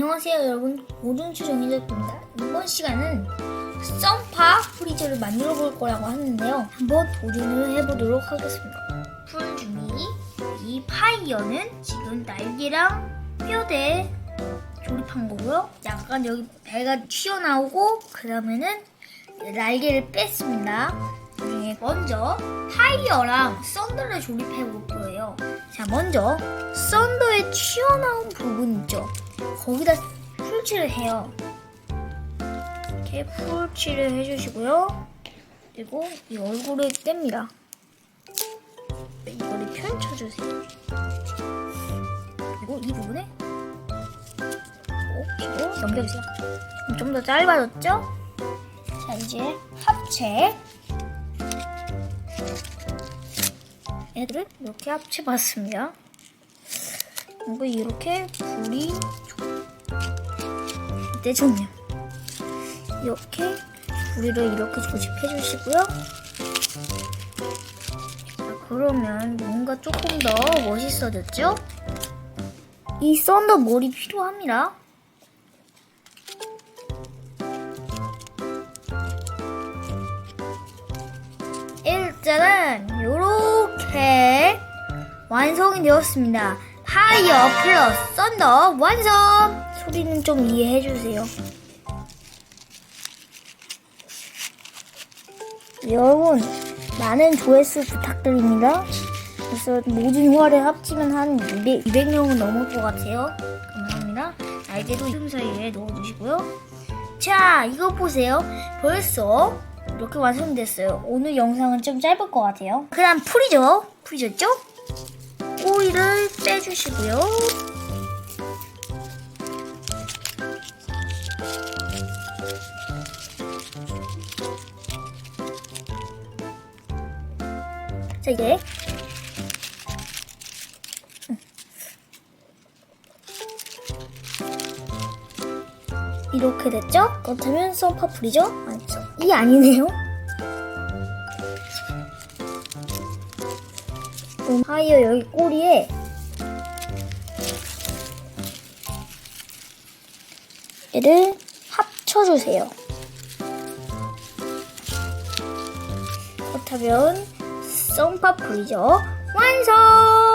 안녕하세요 여러분. 오른추 정의적입니다. 이번 시간은 썸파 프리즈를 만들어 볼 거라고 하는데요. 한번 도전을 해보도록 하겠습니다. 풀 중에 이 파이어는 지금 날개랑 뼈대 조립한 거고요. 약간 여기 배가 튀어나오고 그 다음에는 날개를 뺐습니다. 그 중에 먼저 타이어랑 썬더를 조립해 볼 거예요. 자 먼저 썬더에 튀어나온 부분 있죠 거기다 풀칠을 해요. 이렇게 풀칠을 해주시고요. 그리고 이 얼굴을 뗍니다. 이거를 펼쳐주세요. 그리고 이 부분에 꼭 넘겨주세요. 좀 더 짧아졌죠? 자 이제 합체 얘들을 이렇게 합체봤습니다. 그리고 이렇게 불이 좋네요. 이렇게 부리를 이렇게 조집해 주시고요. 자, 그러면 뭔가 조금 더 멋있어졌죠? 이 썬더 몰이 필요합니다. 일단은 이렇게 완성이 되었습니다. 파이어 플러스 썬더 완성! 소리는 좀 이해해 주세요. 여러분, 많은 조회수 부탁드립니다. 그래서 모든 화를 합치면 한 200, 200명은 넘을 것 같아요. 감사합니다. 날개도 이름 사이에 넣어주시고요. 자, 이거 보세요. 벌써 이렇게 완성됐어요. 오늘 영상은 좀 짧을 것 같아요. 그 다음 풀이죠. 풀이죠? 꼬리를 빼주시고요. 자 이제 이렇게 됐죠? 그렇다면 썸파풀이죠? 아니죠? 이 아니네요. 음, 하이어 여기 꼬리에 얘를 합쳐주세요. 그렇다면 썸파풀이죠? 완성!